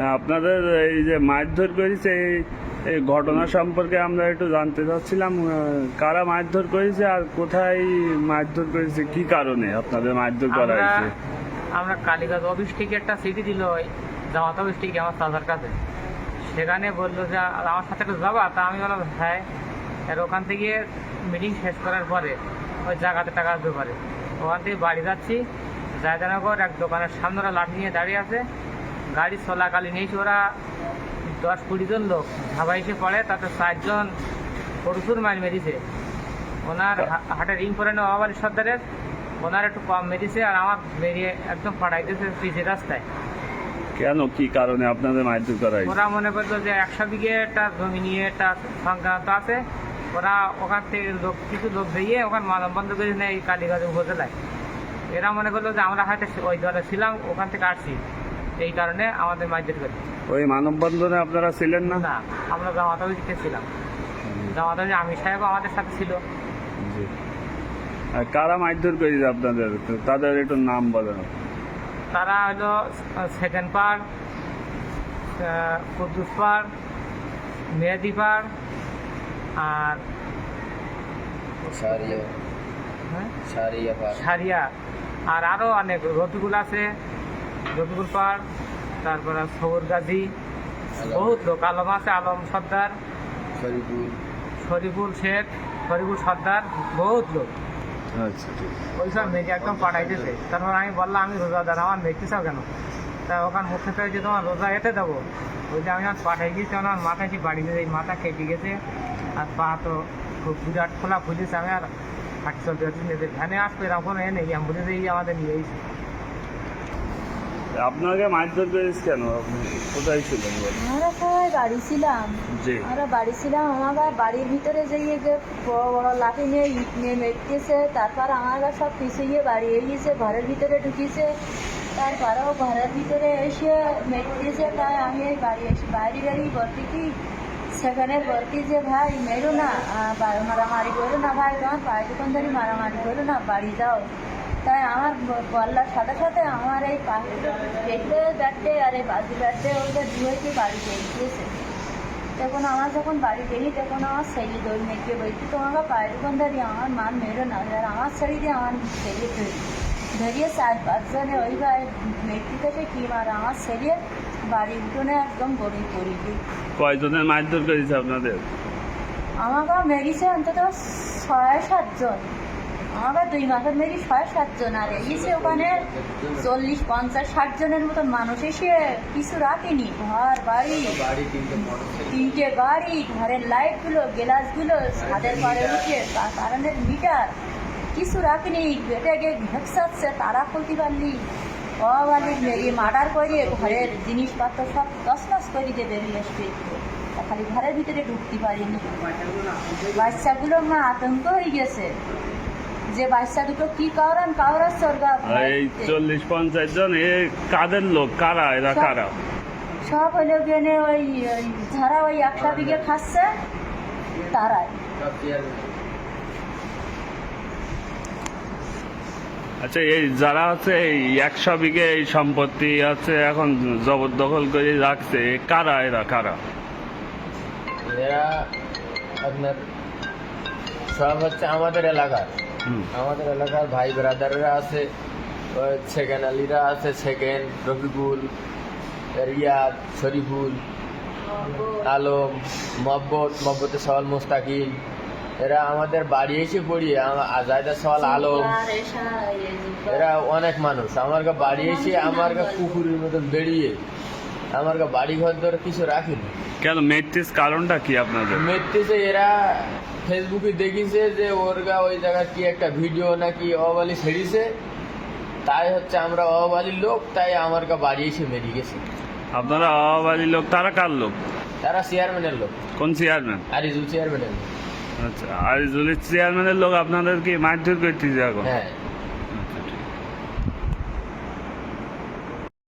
আপনাদের এই যে মারধর করেছে এই এই ঘটনা সম্পর্কে আমরা একটু জানতে চাচ্ছিলাম কারা মারধর করেছে আর কোথায় মারধর করেছে? কি কারণে আপনাদের মারধর করা আমরা হয়েছে? আমরা কালীগঞ্জ অফিস থেকে একটা সিটি দিল ওই জামাত অফিস থেকে আমার চাচার কাছে। সেখানে বলল যে আমার সাথে একটু যাবা তা আমি বললাম হ্যাঁ। আর ওখান থেকে মিটিং শেষ করার পরে ওই জায়গাতে টাকা আসবে পারে। ওখান থেকে বাড়ি যাচ্ছি। জায়দানগর এক দোকানের সামনে লাঠি নিয়ে দাঁড়িয়ে আছে। গাড়ি চলাকালীন এসে ওরা দশ কুড়ি জন লোক। ধাবা এসে পড়ে তাতে চারজন প্রচুর মাইল মেরেছে। ওনার হা- হাটে রিং করে নেওয়া সর্দারের ওনার একটু কম মেরেছে আর আমার মেরিয়ে একদম পাঠাইতেছে পিছিয়ে রাস্তায়। কেন? কি কারণে আপনাদের মারধর করা ওরা মনে করল যে একশো বিঘে একটা জমি নিয়ে একটা সংক্রান্ত আছে। ওরা ওখান থেকে লোক কিছু লোক দিয়ে ওখানে মানব বন্ধ করে নেয় এই কালীগঞ্জ উপজেলায়। এরা মনে করল যে আমরা হয়তো ওই দলে ছিলাম ওখান থেকে আসছি। এই কারণে আমাদের মারধর করি ওই মানববন্ধনে আপনারা ছিলেন না? না আমরা জামাত অফিসে ছিলাম। জামাত আমি সাহেব আমাদের সাথে ছিল। আর কারা মারধর করেছে আপনাদের? তাদের একটু নাম বলেন। তারা হলো সেকেন্ড পার কুদ্দুস পার মেয়াদি পার আর সারিয়া। হ্যাঁ, সারিয়া পার। সারিয়া। আর আরও অনেক রফিকুল আছে রফিকুল পার তারপর সবুর গাজী বহুত লোক আলম আছে আলম সর্দার শরীফুল। শেখ শরীফুল সর্দার বহুত লোক। আচ্ছা ঠিক ওই সব মেয়েকে একদম পাঠাইতেছে। তারপর আমি বললাম আমি রোজাদার আমার মেয়েকে চাও কেন? তা ওখানে মুখে যে তোমার রোজা এতে দেবো। ওই যে আমি পাঠাই গিয়েছি আমার মাথা কি বাড়ি এই মাথা কেটে গেছে। আর পা তো খুব বিরাট খোলা ফুলেছে আমি আর হাঁটি চলতে পারছি না। ভ্যানে আসবে এরকম এ নেই অ্যাম্বুলেন্স এই আমাদের নিয়ে এসেছে আপনাকে মারধর করেছে কেন? আপনি কোথায় ছিলেন? আমরা সবাই বাড়ি ছিলাম। আমরা বাড়ি ছিলাম আমার বাড়ির ভিতরে যেয়ে যে বড় বড় লাঠি নিয়ে ইট নিয়ে মেটতেছে তারপর আমার সব পিছিয়ে বাড়ি এসেছে ঘরের ভিতরে ঢুকিয়েছে তারপরেও ঘরের ভিতরে এসে মেটতেছে তাই আমি এই বাড়ি এসে বাড়ি বাড়ি বলতে কি? সেখানে বলতি যে ভাই মেরো না। মারামারি করো না ভাই তোমার পায়ে দোকানদারি মারামারি করো না বাড়ি যাও। তাই আমার বলার সাথে সাথে আমার এই পেটে ব্যাটে আর এই বাজি ব্যাটে ওদের দুয়েকে বাড়িতে গিয়েছে। তখন আমার যখন বাড়ি গেলি তখন আমার ছেলে দৌড় মেয়েকে বলছি তোমাকে পায়ের দোকানদারি আমার মান মেরো না আর আমার ছেড়ে দিয়ে আমার ছেলে ধরি ধরিয়ে চার পাঁচজনে ওই ভাই মেয়েটি থেকে কি মার আমার ছেলে বাড়ির উঠোনে একদম গড়ি পড়ি দিই কয়জনের মারধর করেছে আপনাদের? আমাকে মেরিছে অন্তত ছয় সাতজন। আমাকে দুই মাসের মেরি ছয় সাতজন আর এসে ওখানে চল্লিশ পঞ্চাশ ষাট জনের মতন মানুষ এসে কিছু রাখেনি ঘর বাড়ি তিনটে বাড়ি ঘরের লাইটগুলো গ্লাসগুলো ছাদের পরে উঠে কা- কারেন্টের মিটার। কিছু রাখেনি বেটে গিয়ে ঘেপসাচ্ছে তারা খুলতে পারলি অবালির মেরিয়ে মার্ডার করে ঘরের জিনিসপত্র সব তসমাস করে দিয়ে বেরিয়ে আসবে। খালি ঘরের ভিতরে ঢুকতে পারিনি। বাচ্চাগুলো মা আতঙ্ক হয়ে গেছে। যে বাচ্চা দুটো কি কাউরান কাউরা স্বর্গা এই চল্লিশ পঞ্চাশ জন এ কাদের লোক? কারা? এরা কারা? সব হলো গেনে ওই যারা ওই একটা দিকে খাচ্ছে তারাই। আচ্ছা এই যারা আছে এই একশো বিঘে এই সম্পত্তি আছে এখন জবরদখল করে রাখছে কারা? এরা কারা? এরা আপনার সব হচ্ছে আমাদের এলাকার। আমাদের এলাকার ভাই ব্রাদাররা আছে ওই সেকেন্ড আলীরা আছে সেকেন্ড রফিকুল রিয়াদ শরীফুল আলম মব্বত মব্বতে সওয়াল মুস্তাকিম এরা আমাদের বাড়ি এসে পড়িয়ে আজাইদা সওয়াল আলম এরা অনেক মানুষ। আমার গা বাড়ি এসে আমার গা কুকুরের মতন বেরিয়ে আমার বাড়ি ঘর ধরে কিছু রাখিনি। কেন মেট্রিস কারণটা কি আপনাদের? মেট্রিসে এরা ফেসবুকে দেখিছে যে ওর গা ওই জায়গায় কি একটা ভিডিও নাকি অবালি ছেড়িছে। তাই হচ্ছে আমরা অবালির লোক তাই আমার গা বাড়ি এসে মেরিয়ে গেছে। আপনারা অবাড়ির লোক তারা কার লোক? তারা চেয়ারম্যানের লোক। কোন চেয়ারম্যান আরিজুল চেয়ারম্যানের লোক। আচ্ছা আর যদি চেয়ারম্যানের লোক আপনাদের কি মারধর করতেছে এখন? হ্যাঁ।